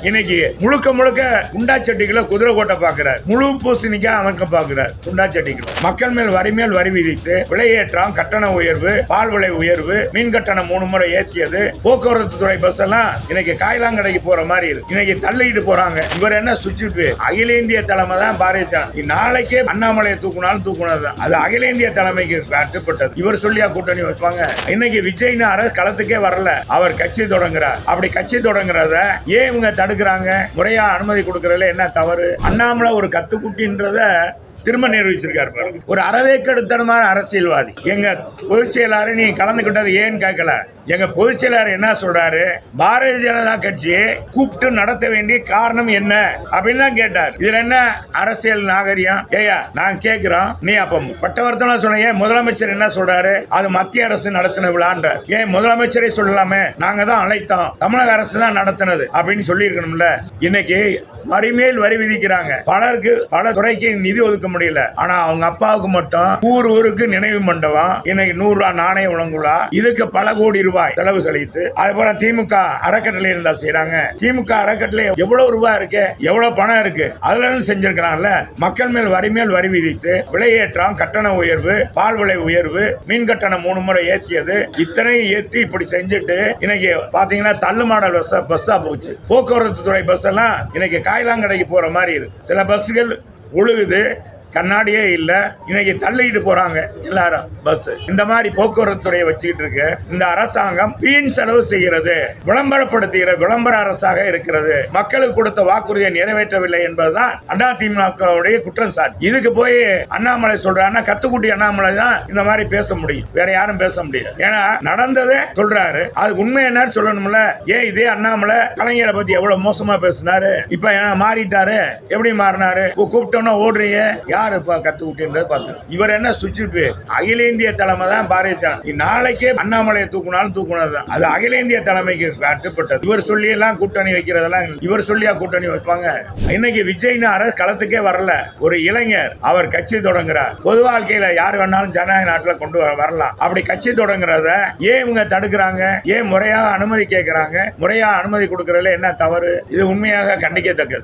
இன்னைக்கு முழுக்க முழுக்க குண்டா சட்டிகளை குதிரை கோட்டை பாக்குறார் முழு பூசணிக்கா அமைக்க பாக்குறார் குண்டா சட்டிகளை. மக்கள் மேல் வரி மேல் வரி விதித்து விலையேற்றம் கட்டண உயர்வு பால் விலை உயர்வு மீன் கட்டணம் மூணு முறை ஏற்றியது போக்குவரத்து துறை பஸ் எல்லாம் இன்னைக்கு காய்லாங்கடைக்கு போற மாதிரி இருக்கு. இன்னைக்கு தள்ளிட்டு போறாங்க. இவர் என்ன சுவிட்சு அகில இந்திய தலைமை தான் பாரதிய நாளைக்கே அண்ணாமலையை தூக்குனாலும் தூக்குனதுதான் அது அகில இந்திய தலைமைக்கு கட்டுப்பட்டது இவர் சொல்லியா கூட்டணி வைப்பாங்க இன்னைக்கு விஜய்னு அரசு களத்துக்கே வரல. அவர் கட்சி தொடங்குறார். அப்படி கட்சி தொடங்குறத ஏன் இவங்க தடுக்கிறாங்க. முறையா அனுமதி கொடுக்கறதுல என்ன தவறு? அண்ணாமலை ஒரு கத்துக்குட்டின்றத திரும்ப நிரூபிச்சிருக்காரு பாரு. ஒரு அறவேக்கெடுத்தனமான அரசியல்வாதி. எங்க பொதுச் செயலாளர் நீ கலந்துக்கிட்டது ஏன்னு கேட்கல எங்க பொதுச் செயலாளர் என்ன சொல்றாரு? பாரதிய ஜனதா கட்சியை கூப்பிட்டு நடத்த வேண்டிய காரணம் என்ன? அப்படின்னு தான் கேட்டார். இதுல என்ன அரசியல் நாகரிகம்? ஏயா நான் கேட்கிறோம் நீ அப்ப பட்டவர்த்தனா சொன்ன ஏன் முதலமைச்சர் என்ன சொல்றாரு? அது மத்திய அரசு நடத்தின விழான்ற. ஏன் முதலமைச்சரே சொல்லலாமே? நாங்க தான் அழைத்தோம். தமிழக அரசு தான் நடத்தினது அப்படின்னு சொல்லியிருக்கணும்ல. இன்னைக்கு வரிமேல் வரி விதிக்கிறாங்க. பலருக்கு பல துறைக்கு நிதி ஒதுக்க முடியல. ஆனா அவங்க அப்பாவுக்கு மட்டும் ஊர் ஊருக்கு நினைவு மண்டபம் இன்னைக்கு நூறு ரூபாய் நாணயம் வழங்குலா இதுக்கு பல கோடி ரூபாய் செலவு செலுத்து அதுபோல திமுக அறக்கட்டளை இருந்தா செய்யறாங்க திமுக அறக்கட்டளை எவ்வளவு ரூபாய் இருக்கு எவ்வளவு பணம் இருக்கு அதுல இருந்து செஞ்சிருக்கிறாங்கல்ல மக்கள் மேல் வரி மேல் வரி விதித்து விலையேற்றம் கட்டண உயர்வு பால் விலை உயர்வு மீன் கட்டணம் மூணு முறை ஏற்றியது இத்தனையும் ஏற்றி இப்படி செஞ்சுட்டு இன்னைக்கு பாத்தீங்கன்னா தள்ளு மாடல் பஸ் பஸ்ஸா போச்சு. போக்குவரத்து துறை பஸ் எல்லாம் இன்னைக்கு காய்லாங்கடைக்கு போகிற மாதிரி இருக்கு. சில பஸ்ஸுகள் ஒழுகுது கண்ணாடியே இல்லை. இன்னைக்கு தள்ளிட்டு போறாங்க எல்லாரும். பஸ் இந்த மாதிரி போக்குவரத்து துறையை வச்சுக்கிட்டு இருக்கு. இந்த அரசாங்கம் வீண் செலவு செய்கிறது. விளம்பரப்படுத்துகிற விளம்பர அரசாக இருக்கிறது. மக்களுக்கு கொடுத்த வாக்குறுதியை நிறைவேற்றவில்லை என்பதுதான் அதிமுகவுடைய குற்றம் சாட்டு இதுக்கு போய் அண்ணாமலை சொல்றாருன்னா கத்துக்குட்டி அண்ணாமலை தான் இந்த மாதிரி பேச முடியும். வேற யாரும் பேச முடியாது. ஏன்னா நடந்ததே சொல்றாரு. அது உண்மை என்னன்னு சொல்லணும்ல. ஏன் இதே அண்ணாமலை கலைஞரை பத்தி எவ்வளவு மோசமா பேசினாரு? இப்ப மாறிட்டாரு. எப்படி மாறினாரு? கூ- கூப்பிட்டோம்னா ஓடுறீங்க. யார் இப்ப கத்துக்குட்டின்றது பார்த்து. இவர் என்ன சுவிட்ச் அகில இந்திய தலைமை தான் பாரதிய தலைமை நாளைக்கே அண்ணாமலையை தூக்குனாலும் தூக்குனது தான் அது அகில இந்திய தலைமைக்கு கட்டுப்பட்டது இவர் சொல்லி எல்லாம் கூட்டணி வைக்கிறதெல்லாம் இவர் சொல்லியா கூட்டணி வைப்பாங்க? இன்னைக்கு விஜய்னு அரசு களத்துக்கே வரல. ஒரு இளைஞர் அவர் கட்சி தொடங்குறார். பொது வாழ்க்கையில யார் வேணாலும் ஜனநாயக நாட்டில் கொண்டு வர- வரலாம். அப்படி கட்சி தொடங்குறத ஏன் இவங்க தடுக்கிறாங்க? ஏன் முறையாக அனுமதி கேட்கிறாங்க முறையா அனுமதி கொடுக்கறதுல என்ன தவறு? இது உண்மையாக கண்டிக்கத்தக்கது.